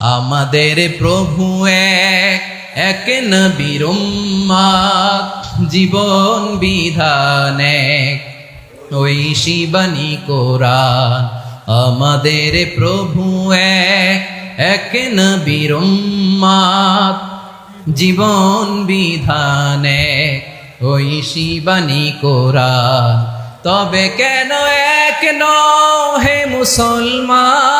আমাদের প্রভু এক এক জীবন বিধান এক। ওই শিবানী কোরআন আমাদের প্রভু এক এক জীবন বিধান এক। ওই শিবানী কোরআন, তবে কেন এক ন হে মুসলমান?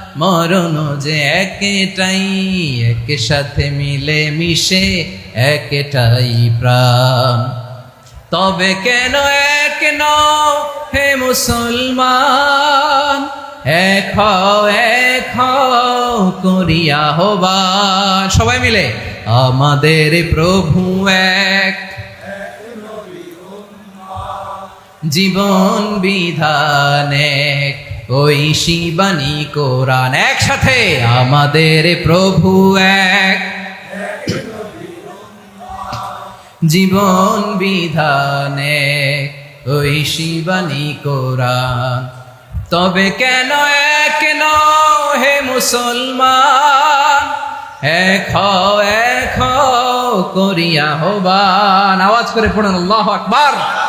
মরণ যে একটাই এক সাথে মিলে মিশে একটাই প্রাণ। তবে কেন এক নও হে মুসলমান? এক এক করিয়া হবান সবাই মিলে, আমাদের প্রভু এক। জীবন বিধান এক। ওই শিবানী কোরআন একসাথে আমাদের প্রভু এক। জীবন বিধানে ওই শিবানী কোরআন। তবে কেন এক নও হে মুসলমান? হও, এক করিয়া হবান। আওয়াজ করে পড়ুন আল্লাহ আকবার।